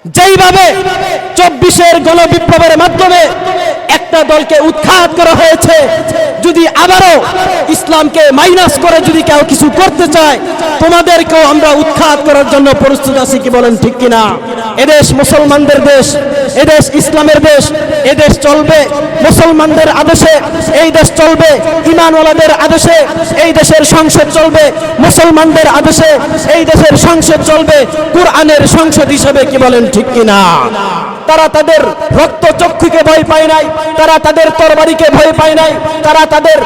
যেইভাবে চব্বিশের গণবিপ্লবের মাধ্যমে একটা দলকে উৎখাত করা হয়েছে, যদি আবারও ইসলামকে মাইনাস করে যদি কেউ কিছু করতে চায়, তোমাদেরকেও আমরা উৎখাত করার জন্য প্রস্তুত আছি কি বলেন ঠিক কিনা? এদেশ মুসলমানদের দেশ, এদেশ ইসলামের দেশ, এদেশ চলবে মুসলমানদের আদেশে এই দেশ চলবে ইমানওয়ালাদের আদেশে এই দেশের সংসদ চলবে মুসলমানদের আদেশে এই দেশের সংসদ চলবে কোরআনের সংসদ হিসেবে কি বলেন ঠিক কিনা? তারা তাদের রক্ত চক্ষুকে ভয় পায় নাই, তারা তাদের তরবারিকে ভয় পায় নাই, তারা তাদের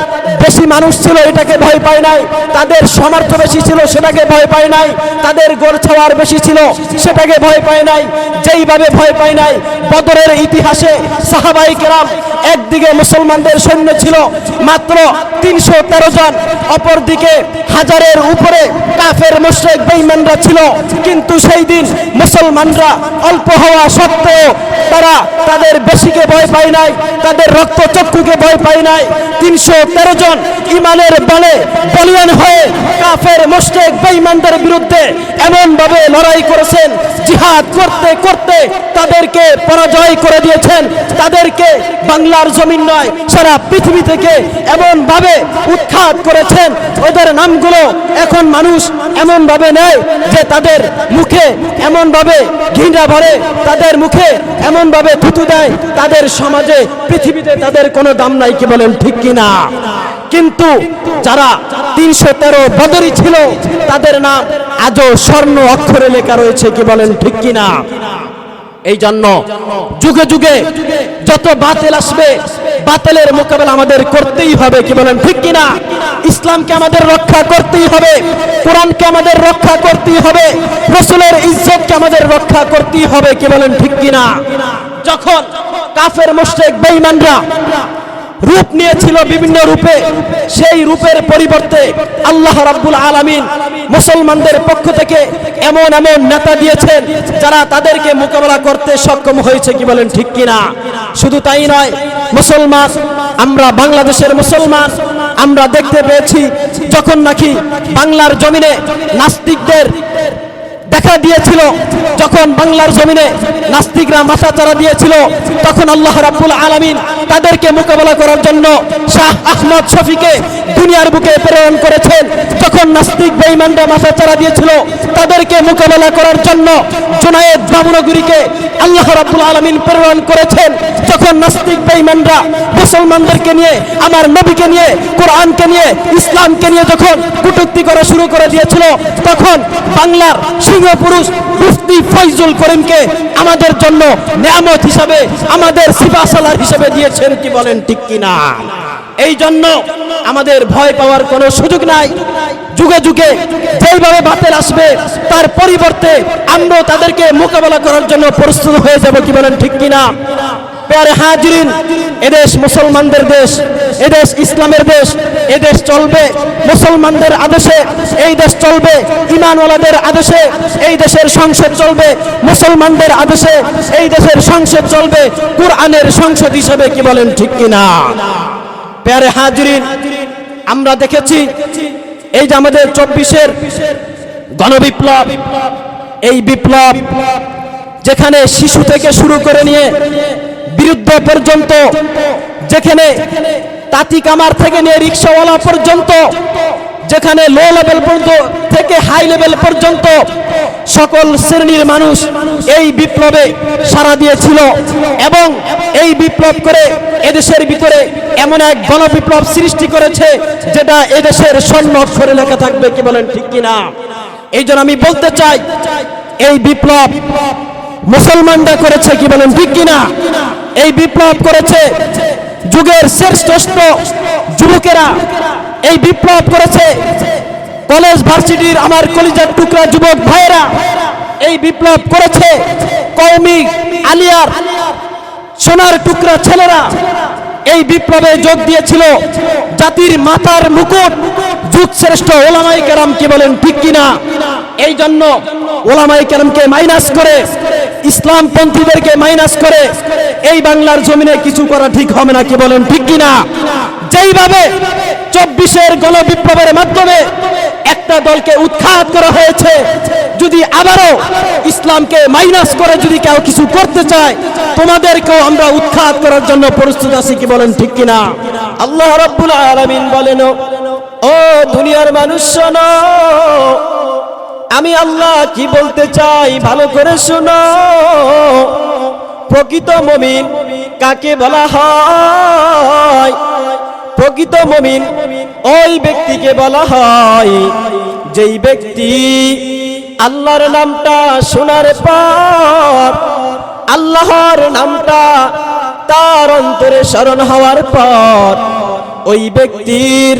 বেশি মানুষ ছিল, এটাকে ভয় পায় নাই, তাদের সামর্থ্য বেশি ছিল, সেটাকে ভয় পায় নাই, তাদের গোড় ছাওয়ার বেশি ছিল, সেটাকে ভয় পায় নাই, যেইভাবে ভয় পায় নাই, বদরের ইতিহাসে সাহাবাই কেরাম একদিকে মুসলমানদের সৈন্য ছিল, মাত্র তিনশো তেরো জন, অপরদিকে হাজারের উপরে কাফের, মুশরিক, বেঈমানরা ছিল, কিন্তু সেই দিন মুসলমানরা অল্প হওয়া সত্ত্বেও তারা তাদের বেশিকে ভয় পায় নাই, তাদের রক্ত চক্ষুকে ভয় পায় নাই। তিনশো তেরো জন ইমানের বলে বলিয়ান হয়ে কাফের, মুশরিক, বেঈমানদের বিরুদ্ধে এমনভাবে লড়াই করেছেন, জিহাদ করতে করতে তাদেরকে পরাজয় করে দিয়েছেন। তাদেরকে বাংলার জমিন নয়, সারা পৃথিবী থেকে এমন ভাবে উৎখাত করেছেন। ওদের নামগুলো এখন মানুষ এমন ভাবে নেয় যে তাদের মুখে এমন ভাবে ঘৃণা ভরে, তাদের মুখে এমন ভাবে থুতু দেয়, তাদের সমাজে, পৃথিবীতে তাদের কোনো দাম নাই কি বলেন, ঠিক কিনা কিন্তু যারা তিনশো তেরো বদরি ছিল, তাদের নাম আজও স্বর্ণ অক্ষরে লেখা রয়েছে কি বলেন, ঠিক কিনা এই জন্য যুগে যুগে যত বাতিল আসবে বাতিলের মোকাবেলা আমাদের করতেই হবে, কি বলেন, ঠিক কিনা? ইসলামকে আমাদের রক্ষা করতেই হবে, কোরআনকে আমাদের রক্ষা করতেই হবে, রসুলের ইজ্জতকে আমাদের রক্ষা করতেই হবে, কি বলেন, ঠিক কিনা? যখন কাফের, মুশরিক, বেঈমানরা রূপ নিয়েছিল বিভিন্ন রূপে, সেই রূপের পরিবর্তে আল্লাহ রাব্বুল আলামিন মুসলমানদের পক্ষ থেকে এমন এমন নেতা দিয়েছেন যারা তাদেরকে মোকাবেলা করতে সক্ষম হয়েছে, কি বলেন, ঠিক কিনা? শুধু তাই নয়, মুসলমান, আমরা বাংলাদেশের মুসলমান, আমরা দেখতে পেয়েছি যখন নাকি বাংলার জমিনে নাস্তিকদের দেখা দিয়েছিল যখন বাংলার জমিনে নাস্তিকরা মাথা চারা দিয়েছিল, তখন আল্লাহ রাব্বুল আলামিন তাদেরকে মোকাবেলা করার জন্য শাহ আহমদ শফিকে দুনিয়ার বুকে প্রেরণ করেছেন। যখন নাস্তিক বেঈমানরা মাথা চারা দিয়েছিল, তাদেরকে মোকাবেলা করার জন্য জুনায়েদ বাবুনগরীকে আল্লাহ রাব্বুল আলামিন প্রেরণ করেছেন। যখন নাস্তিক বেঈমানরা মুসলমানদেরকে নিয়ে, আমার নবীকে নিয়ে, কোরআনকে নিয়ে, ইসলামকে নিয়ে যখন কটূক্তি করা শুরু করে দিয়েছিল, তখন বাংলার সিংহপুরুষ মুফতি ফয়জুল করিমকে আমাদের জন্য নিয়ামত হিসাবে আমাদের সিপাসালার হিসাবে দিয়েছেন কি বলেন ঠিক কিনা? এই জন্য আমাদের ভয় পাওয়ার কোনো সুযোগ নাই। যুগে যুগে যেইভাবে বাতিল আসবে, তার পরিবর্তে আমরা তাদেরকে মোকাবেলা করার জন্য প্রস্তুত হয়ে যাব কি বলেন ঠিক কিনা? প্যারে হাজরিন, এদেশ মুসলমানদের দেশ, এদেশ ইসলামের দেশ এদেশ চলবে, মুসলমানদের আদেশে এই দেশ চলবে ইমানওয়ালাদের আদেশে এই দেশের সংসদ চলবে, মুসলমানদের আদেশে এই দেশের সংসদ চলবে, কোরআনের সংসদ হিসেবে কি বলেন ঠিক কিনা? প্যারে হাজরিন, আমরা দেখেছি এই যে আমাদের চব্বিশের গণবিপ্লব, এই বিপ্লব যেখানে শিশু থেকে শুরু করে নিয়ে বিরুদ্ধ পর্যন্ত যেখানে তাঁতি কামার থেকে নিয়ে রিক্সাওয়ালা পর্যন্ত, যেখানে লো লেভেল পর্যন্ত থেকে হাই লেভেল পর্যন্ত সকল শ্রেণির মানুষ এই বিপ্লবে সাড়া দিয়েছিল এবং এই বিপ্লব করে এদেশের ভিতরে এমন এক গণবিপ্লব সৃষ্টি করেছে যেটা এদেশের স্বর্ণ অক্ষরে লেখা থাকবে, কি বলেন ঠিক কিনা? এই জন্য আমি বলতে চাই, এই বিপ্লব মুসলমানরা করেছে, কি বলেন ঠিক কিনা? এই বিপ্লব করেছে যুগের শ্রেষ্ঠ যুবকেরা এই বিপ্লব করেছে। কলেজ ভার্সিটির আমার কলিজার টুকরা যুবক ভাইয়েরা এই বিপ্লব করেছে। কৌমি আলিয়ার সোনার টুকরা ছেলেরা এই বিপ্লবে যোগ দিয়েছিল। জাতির মাথার মুকুট। যুগ শ্রেষ্ঠ ওলামাই কেরাম কি বলেন ঠিক কিনা? এই জন্য ওলামাই কেরামকে মাইনাস করে ইসলামপন্থীদেরকে মাইনাস করে এই বাংলার জমিনে কিছু করা ঠিক হবে না কি বলেন ঠিক কিনা? যেইভাবে চব্বিশের গণবিপ্লবের মাধ্যমে একটা দলকে উৎখাত করা হয়েছে, যদি আবারও ইসলামকে মাইনাস করে যদি কেউ কিছু করতে চায়, তোমাদেরকেও আমরা উৎখাত করার জন্য প্রস্তুত আছি কি বলেন ঠিক কিনা? আল্লাহ রাব্বুল আলামিন বলেন, ও দুনিয়ার মানুষ শোনো আমি আল্লাহ কি বলতে চাই? ভালো করে শোনো। প্রকৃত মমিন কাকে বলা হয়? প্রকৃত মমিন ওই ব্যক্তিকে বলা হয় যেই ব্যক্তি আল্লাহর নামটা শোনার পর, আল্লাহর নামটা তার অন্তরে স্মরণ হওয়ার পর, ওই ব্যক্তির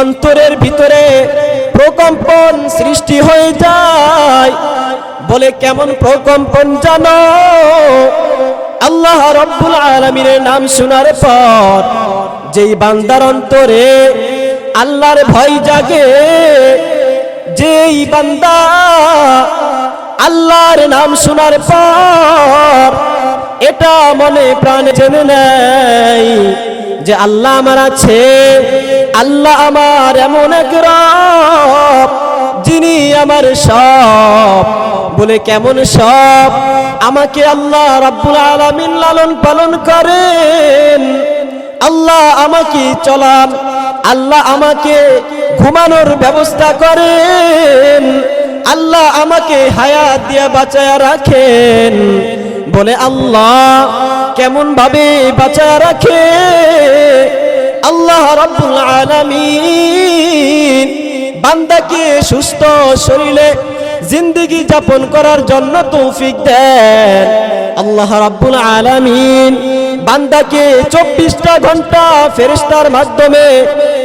অন্তরের ভিতরে প্রকম্পন সৃষ্টি হয়ে যায়। বলে কেমন প্রকম্পন জানো? আল্লাহ রব্বুল আলমিনের নাম শোনার পর যেই বান্দার অন্তরে আল্লাহর ভয় জাগে, যেই বান্দা আল্লাহর নাম শোনার পর এটা মনে প্রাণে জেনে নেয় যে আল্লাহ আমার আছে। আল্লাহ আমার এমন এক রব, যিনি আমার সব। বলে কেমন সব? আমাকে আল্লাহ রাব্বুল আলামিন লালন পালন করেন। আল্লাহ আমাকে চলান, আল্লাহ আমাকে ঘুমানোর ব্যবস্থা করেন। আল্লাহ আমাকে হায়াত দিয়া বাঁচায়া রাখেন। বলে আল্লাহ কেমন ভাবে বাঁচায়া রাখে? আল্লাহ রাব্বুল আলামিন, বান্দাকে সুস্থ শরীরে জিন্দগি যাপন করার জন্য তৌফিক দেন। আল্লাহ রাব্বুল আলামিন, বান্দাকে চব্বিশটা ঘণ্টা ফেরেস্তার মাধ্যমে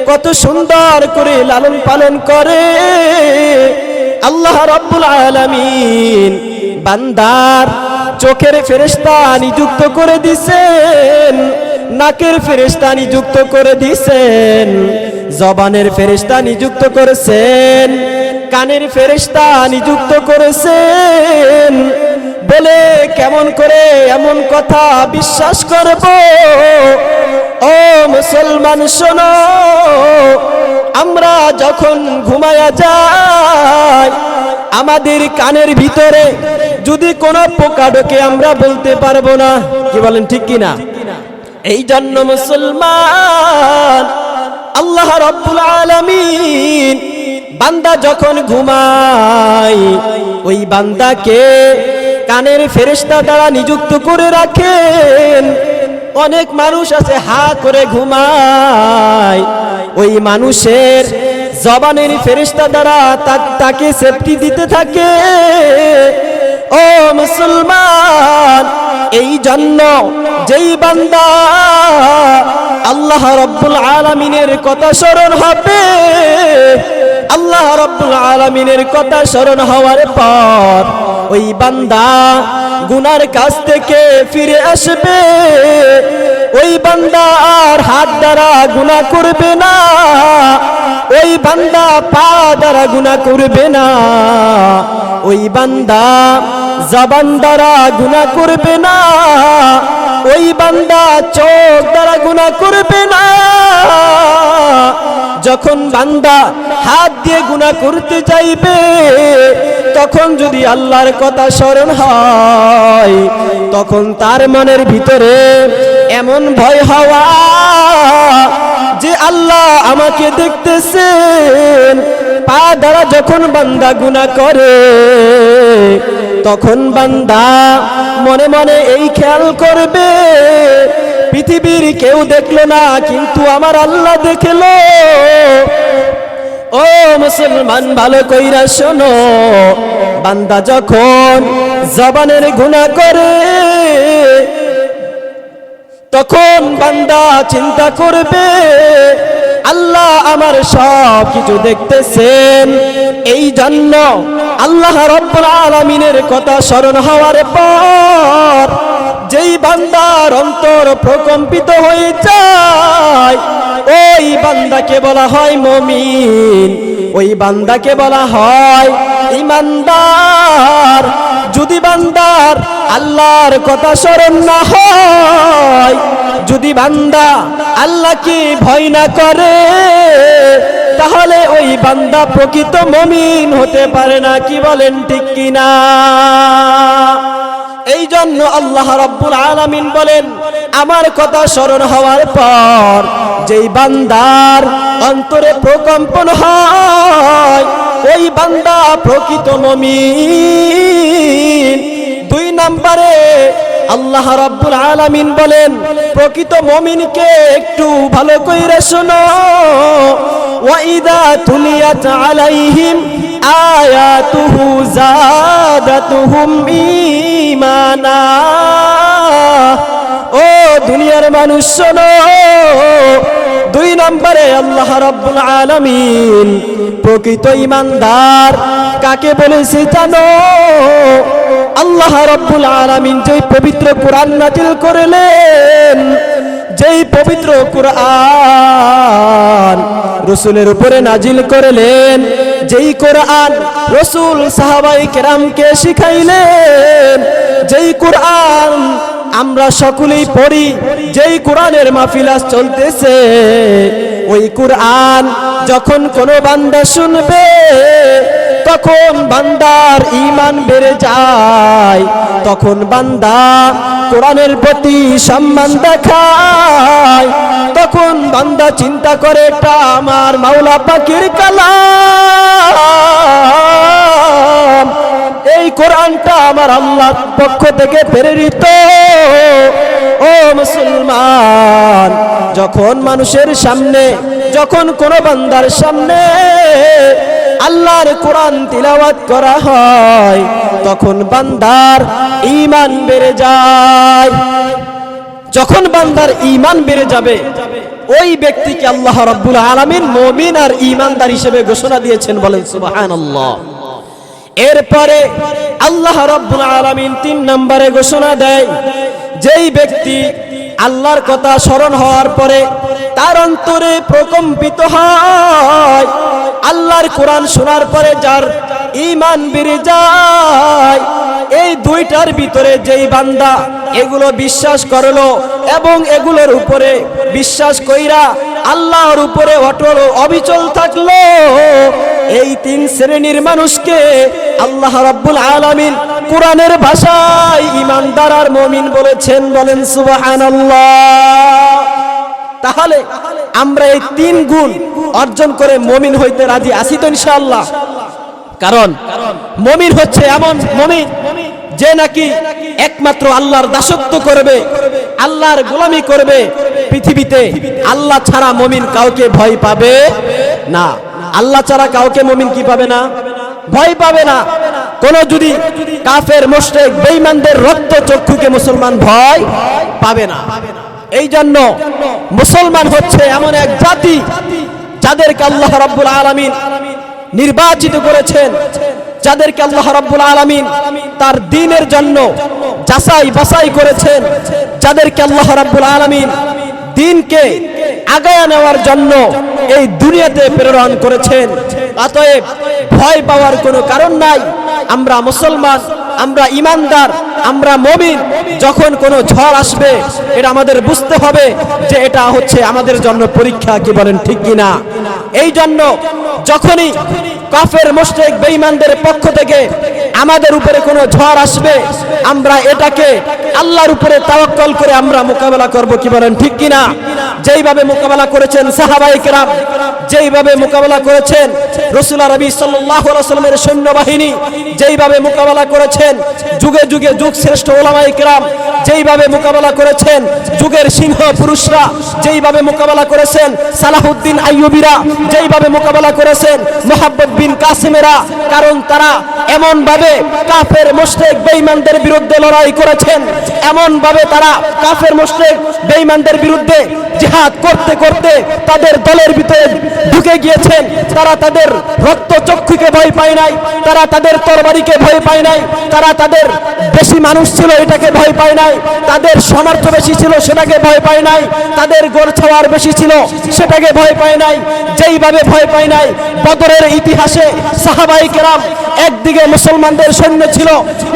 কত সুন্দর করে লালন পালন করে। আল্লাহ রাব্বুল আলামিন, বান্দার চোখের ফেরেস্তা নিযুক্ত করে দিছেন। নাকের ফেরেস্তা নিযুক্ত করে দিছেন, জবানের ফেরেস্তা নিযুক্ত করেছেন, কানের ফেরেস্তা নিযুক্ত করেছেন। বলে কেমন করে এমন কথা বিশ্বাস করব? ও মুসলমান শোনো, আমরা যখন ঘুমায়া যাই, আমাদের কানের ভিতরে যদি কোনো পোকা ঢোকে, আমরা বলতে পারব না। কি বলেন, ঠিক কিনা? এই জন্য মুসলমান, আল্লাহ রব্বুল আলামিন বান্দা যখন ঘুমায়, ওই বান্দাকে কানের ফেরেশতা দ্বারা নিযুক্ত করে রাখেন। অনেক মানুষ আছে, হা করে ঘুমায়। ওই মানুষের জবানের ফেরেশতা দ্বারা তাকে সেফটি দিতে থাকে। ও মুসলমান এই জন্য যেই বান্দা আল্লাহ রব্বুল আলমিনের কথা স্মরণ হবে, আল্লাহ রব্বুল আলামিনের কথা স্মরণ হওয়ার পর ওই বান্দা গুনার কাছ থেকে ফিরে আসবে। ওই বান্দা আর হাত দ্বারা গুনাহ করবে না। ওই বান্দা পা দ্বারা গুনাহ করবে না। ওই বান্দা জবান দ্বারা গুনাহ করবে না। ওই বান্দা চোখ দ্বারা গুনাহ করবে না। যখন বান্দা হাত দিয়ে গুনাহ করতে যাইবে তখন যদি আল্লাহর কথা স্মরণ হয়, তখন তার মনের ভিতরে এমন ভয় হওয়া যে আল্লাহ আমাকে দেখতেছেন, পা দ্বারা যখন বান্দা গুনাহ করে, তখন বান্দা মনে মনে এই খেয়াল করবে, পৃথিবীর কেউ দেখল না, কিন্তু আমার আল্লাহ দেখল। ও মুসলমান, ভালো কইরা শোনো, বান্দা যখন জবানের গুনাহ করে তখন বান্দা চিন্তা করবে, আল্লাহ আমার সব কিছু দেখতেছেন। এই জন্য আল্লাহ রব্বুল আলামিনের কথা স্মরণ হওয়ার পর যেই বান্দার অন্তর প্রকম্পিত হয়ে যায়, ওই বান্দাকে বলা হয় মমিন, ওই বান্দাকে বলা হয় ইমানদার, যদি বান্দার আল্লাহর কথা স্মরণ না হয়, যদি বান্দা আল্লাহকে ভয় না করে, তাহলে ওই বান্দা প্রকৃত মমিন হতে পারে না, কি বলেন ঠিক কিনা? এই জন্য আল্লাহ রাব্বুল আলামিন বলেন, আমার কথা স্মরণ হওয়ার পর যেই বান্দার অন্তরে প্রকম্পন হয় ওই বান্দা প্রকৃত মমিন। দুই নম্বরে আল্লাহ রাব্বুল আলামিন বলেন, প্রকৃত মমিনকে একটু ভালো কইরা শোনো। ওয়াইদা তুলিয়াত আলাইহিম আয়াতুহু জাদাতুহুম ঈমানা। ও দুনিয়ার মানুষ শোনো দুই নম্বরে আল্লাহ রাব্বুল আলামিন প্রকৃত ইমানদার কাকে বলেছে জানো? আল্লাহ রাব্বুল আলামিন যেই পবিত্র কোরআন নাজিল করলেন, যেই পবিত্র কোরআন রসুলের উপরে নাজিল করলেন, যেই কোরআন রসুল সাহাবাই কেরামকে শিখাইলেন, যেই কোরআন আমরা সকলেই পড়ি, যেই কোরআনের মাহফিলাস চলতেছে, ওই কোরআন যখন কোনো বান্দা শুনবে, তখন বান্দার ইমান বেড়ে যায়, তখন বান্দা কোরআনের প্রতি সম্মান দেখায়, তখন বান্দা চিন্তা করে, এটা আমার মাওলা পাখির কালাম। এই কোরআনটা আমার আল্লাহর পক্ষ থেকে প্রেরিত। ও মুসলমান, যখন মানুষের সামনে, যখন কোন বান্দার সামনে আল্লাহর কোরআন তিলাওয়াত করা হয়, তখন বান্দার ঈমান বেড়ে যায়। যখন বান্দার ঈমান বেড়ে যাবে, ওই ব্যক্তিকে আল্লাহ রাব্বুল আলামিন মুমিন আর ঈমানদার হিসেবে ঘোষণা দিয়েছেন বলেন, সুবহানাল্লাহ। এরপরে আল্লাহ রাব্বুল আলামিন তিন নম্বরে ঘোষণা দেয় যেই ব্যক্তি আল্লাহর কথা স্মরণ হওয়ার পরে তার অন্তরে প্রকম্পিত হয়, আল্লাহর কোরআন শোনার পরে যার ঈমান বেড়ে যায়, এই দুইটার ভিতরে যেই বান্দা এগুলো বিশ্বাস করল এবং এগুলোর উপরে বিশ্বাস কইরা আল্লাহর উপরে অটল অবিচল থাকল এই তিন শ্রেণির মানুষকে আল্লাহ রাব্বুল আলামিন কোরআনের ভাষায় ইমানদার আর মমিন বলেছেন, বলেন সুবহানাল্লাহ। তাহলে আমরা এই তিন গুণ অর্জন করে মমিন হইতে রাজি আছি তো ইনশাআল্লাহ। কারণ মমিন হচ্ছে এমন মমিন যে নাকি একমাত্র আল্লাহর দাসত্ব করবে, আল্লাহর গোলামি করবে, পৃথিবীতে আল্লাহ ছাড়া মমিন কাউকে ভয় পাবে না। আল্লাহ ছাড়া কাউকে মমিন কি পাবে না? ভয় পাবে না। কোন যদি কাফের, মোশরেক, বেঈমানদের রক্ত চক্ষুকে মুসলমান ভয় পাবে না। এই জন্য মুসলমান হচ্ছে এমন এক জাতি যাদেরকে আল্লাহ রাব্বুল আলামিন নির্বাচিত করেছেন, যাদেরকে আল্লাহ রাব্বুল আলামিন তার দিনের জন্য যাচাই বাছাই করেছেন, যাদেরকে আল্লাহ রাব্বুল আলামিন দিনকে আগায় নেওয়ার জন্য এই দুনিয়াতে প্রেরণ করেছেন। অতএব ভয় পাওয়ার কোনো কারণ নাই। আমরা মুসলমান, আমরা ইমানদার, আমরা মমিন, যখন কোনো ঝড় আসবে, এটা আমাদের বুঝতে হবে যে এটা হচ্ছে আমাদের জন্য পরীক্ষা, কি বলেন ঠিক কিনা? এই জন্য যখনই কাফের, মোশরেক, বেঈমানদের পক্ষ থেকে আমাদের উপরে কোনো ঝড় আসবে, আমরা এটাকে আল্লাহর উপরে তাওয়াক্কল করে আমরা মোকাবেলা করব কি বলেন ঠিক কিনা? যেইভাবে মোকাবেলা করেছেন সাহাবাই কেরাম, যেইভাবে মোকাবেলা করেছেন রসুল রবি সাল্লামের সৈন্যবাহিনী, যেইভাবে মোকাবেলা করেছেন যুগে যুগে যুগ শ্রেষ্ঠ ওলামাই কেরাম, যেইভাবে মোকাবেলা করেছেন যুগের সিংহ পুরুষরা, যেইভাবে মোকাবেলা করেছেন সালাহুদ্দিন আইয়ুবিরা যেইভাবে মোকাবেলা করেছেন মোহাম্মদ বিন কাসিমেরা, কারণ তারা এমন ভাবে কাফের মুশরিক বেঈমানদের বিরুদ্ধে লড়াই করেছেন এমন ভাবে তারা কাফের মুশরিক বেঈমানদের বিরুদ্ধে জিহাদ করতে করতে তাদের দলের ভিতরে ঢুকে গিয়েছেন। তারা তাদের রক্ত চক্ষুকে ভয় পায় নাই, তারা তাদের তরবারিকে ভয় পায় নাই, তারা তাদের বেশি মানুষ ছিল এটাকে ভয় পায় নাই, তাদের সামর্থ্য বেশি ছিল সেটাকে ভয় পায় নাই, তাদের গোর ছাওয়ার বেশি ছিল সেটাকে ভয় পায় নাই। যেইভাবে ভয় পায় নাই। বদরের ইতিহাসে সাহাবাই কেরাম একদিকে মুসলমানদের সৈন্য ছিল,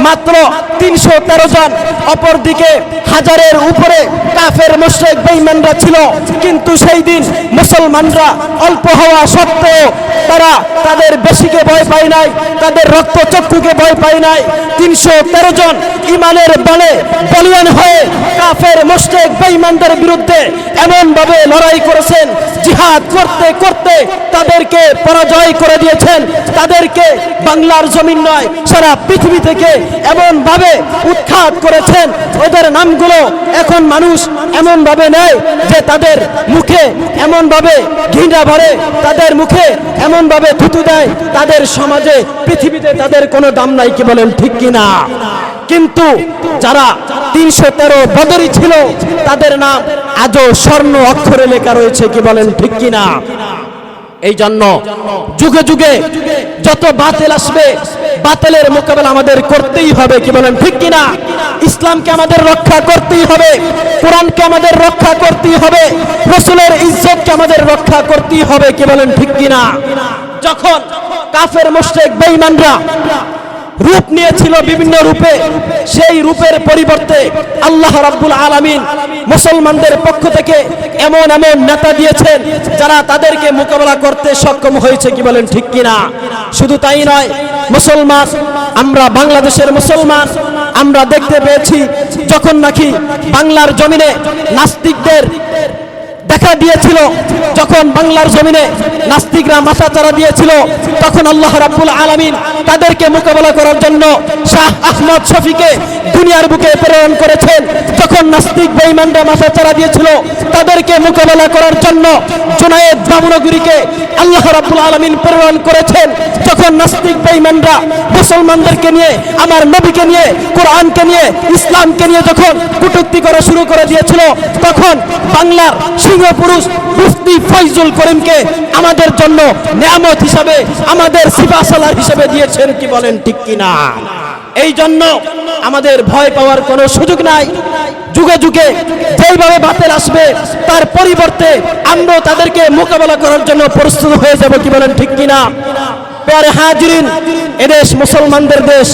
মাত্র তিনশো তেরো জন। অপরদিকে হাজারের উপরে কাফের, মুশ্রেক বেইমানরা ছিল। কিন্তু সেই দিন মুসলমানরা অল্প হওয়া সত্ত্বেও তারা তাদের বেশিকে ভয় পায় নাই, তাদের রক্ত চক্ষুকে ভয় পায় নাই। তিনশো তেরো জন ইমানের বলে বলিয়ান হয়ে কাফের, মুশরিক, বেঈমানদের বিরুদ্ধে এমনভাবে লড়াই করেছেন, জিহাদ করতে করতে তাদেরকে পরাজয় করে দিয়েছেন। তাদেরকে বাংলার জমিন নয়, সারা পৃথিবী থেকে এমন ভাবে উৎখাত করেছেন। ওদের নামগুলো এখন মানুষ এমন ভাবে নেয় যে তাদের মুখে এমন ভাবে, ঘৃণা ভরে, তাদের মুখে এমনভাবে থুতু দেয়, তাদের সমাজে, পৃথিবীতে তাদের কোনো দাম নাই কি বলেন ঠিক কিনা? কিন্তু যারা তিনশো তেরো বদরি ছিল, তাদের নাম আজও স্বর্ণ অক্ষরে লেখা রয়েছে কি বলেন ঠিক কিনা? এই জন্য যুগে যুগে যত বাতিল আসবে, বাতিলের মোকাবেলা আমাদের করতেই হবে, কি বলেন, ঠিক কিনা? ইসলামকে আমাদের রক্ষা করতেই হবে, কোরআনকে আমাদের রক্ষা করতেই হবে, রসুলের ইজ্জতকে আমাদের রক্ষা করতেই হবে, কি বলেন, ঠিক কিনা? যখন কাফের, মুশরিক, বেঈমানরা রূপ নিয়েছিল বিভিন্ন রূপে। সেই রূপের পরিবর্তে আল্লাহ রাব্বুল আলামিন মুসলমানদের পক্ষ থেকে এমন এমন নেতা দিয়েছেন যারা তাদেরকে মোকাবেলা করতে সক্ষম হয়েছে কি বলেন ঠিক কিনা? শুধু তাই নয়, মুসলমান, আমরা বাংলাদেশের মুসলমান, আমরা দেখতে পেয়েছি যখন নাকি বাংলার জমিনে নাস্তিকদের দেখা দিয়েছিল যখন বাংলার জমিনে নাস্তিকরা মাথা চারা দিয়েছিল, তখন আল্লাহ রাব্বুল আলামিন তাদেরকে মোকাবেলা করার জন্য শাহ আহমদ শফিকে দুনিয়ার বুকে প্রেরণ করেছেন। যখন নাস্তিক বেঈমানরা মাথা চারা দিয়েছিল, তাদেরকে মোকাবেলা করার জন্য জুনায়েদ বামুনগরীকে আল্লাহ রাব্বুল আলামিন প্রেরণ করেছেন। যখন নাস্তিক বেঈমানরা মুসলমানদেরকে নিয়ে, আমার নবীকে নিয়ে, কোরআনকে নিয়ে, ইসলামকে নিয়ে যখন কটূক্তি করা শুরু করে দিয়েছিল, তখন বাংলার পুরুষ মুফতি ফয়জুল করিমকে আমাদের জন্য নিয়ামত হিসাবে আমাদের সিপাসালার হিসাবে দিয়েছেন কি বলেন ঠিক কিনা? এই জন্য আমাদের ভয় পাওয়ার কোনো সুযোগ নাই। যুগে যুগে যেইভাবে বাতিল আসবে, তার পরিবর্তে আমরাও তাদেরকে মোকাবেলা করার জন্য প্রস্তুত হয়ে যাব কি বলেন ঠিক কিনা? প্যারে হাজিরিন, এদেশ মুসলমানদের দেশ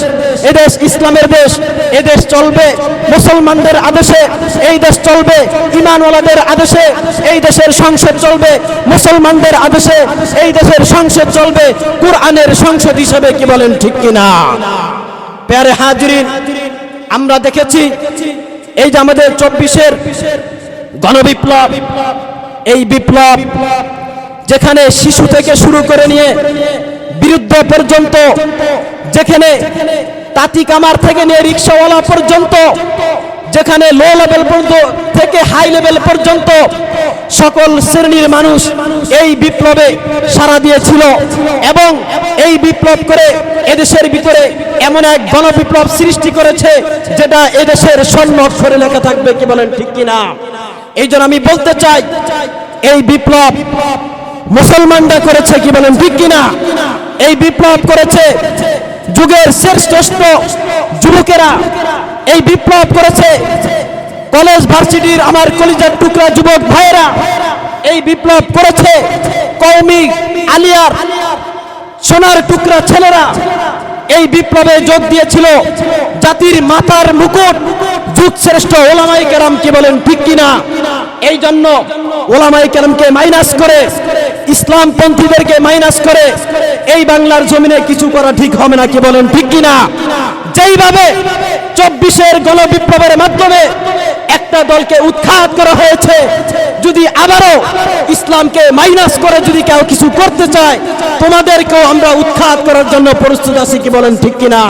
এদেশ ইসলামের দেশ এদেশ চলবে মুসলমানদের আদেশে, এই দেশ চলবে ইমানওয়ালাদের আদেশে, এই দেশের সংসদ চলবে মুসলমানদের আদেশে, এই দেশের সংসদ চলবে কোরআনের সংসদ হিসেবে, কি বলেন ঠিক কিনা? প্যারে হাজিরিন, আমরা দেখেছি এই যে আমাদের চব্বিশের গণবিপ্লব, এই বিপ্লব যেখানে শিশু থেকে শুরু করে নিয়ে বিরুদ্ধ পর্যন্ত যেখানে তাঁতি কামার থেকে নিয়ে রিক্সাওয়ালা পর্যন্ত, যেখানে লো লেভেল পর্যন্ত থেকে হাই লেভেল পর্যন্ত সকল শ্রেণির মানুষ এই বিপ্লবে সাড়া দিয়েছিল এবং এই বিপ্লব করে এদেশের ভিতরে এমন এক গণবিপ্লব সৃষ্টি করেছে যেটা এদেশের স্বর্ণ অক্ষরে লেখা থাকবে, কি বলেন, ঠিক কিনা এই জন্য আমি বলতে চাই, এই বিপ্লব মুসলমানরা করেছে, কি বলেন, ঠিক কিনা এই বিপ্লব করেছে যুগের শ্রেষ্ঠ যুবকেরা এই বিপ্লব করেছে। কলেজ ভার্সিটির আমার কলিজার টুকরা যুবক ভাইয়েরা, এই বিপ্লব করেছে কৌমি আলিয়ার সোনার টুকরা ছেলেরা। এই বিপ্লবে যোগ দিয়েছিল জাতির মাথার মুকুট। যুগ শ্রেষ্ঠ ওলামাই কেরাম কি বলেন, ঠিক কিনা? এই জন্য ওলামাই কেরামকে মাইনাস করে ইসলাম পন্থীদেরকে মাইনাস করে, এই বাংলার জমিনে কিছু করা ঠিক হবে না কি বলেন ঠিক কিনা? যেইভাবে চব্বিশের গণবিপ্লবের মাধ্যমে একটা দলকে উৎখাত করা হয়েছে, যদি আবারও ইসলামকে মাইনাস করে যদি কেউ কিছু করতে চায়, তোমাদেরকেও আমরা উৎখাত করার জন্য প্রস্তুত আছি কি বলেন ঠিক কিনা?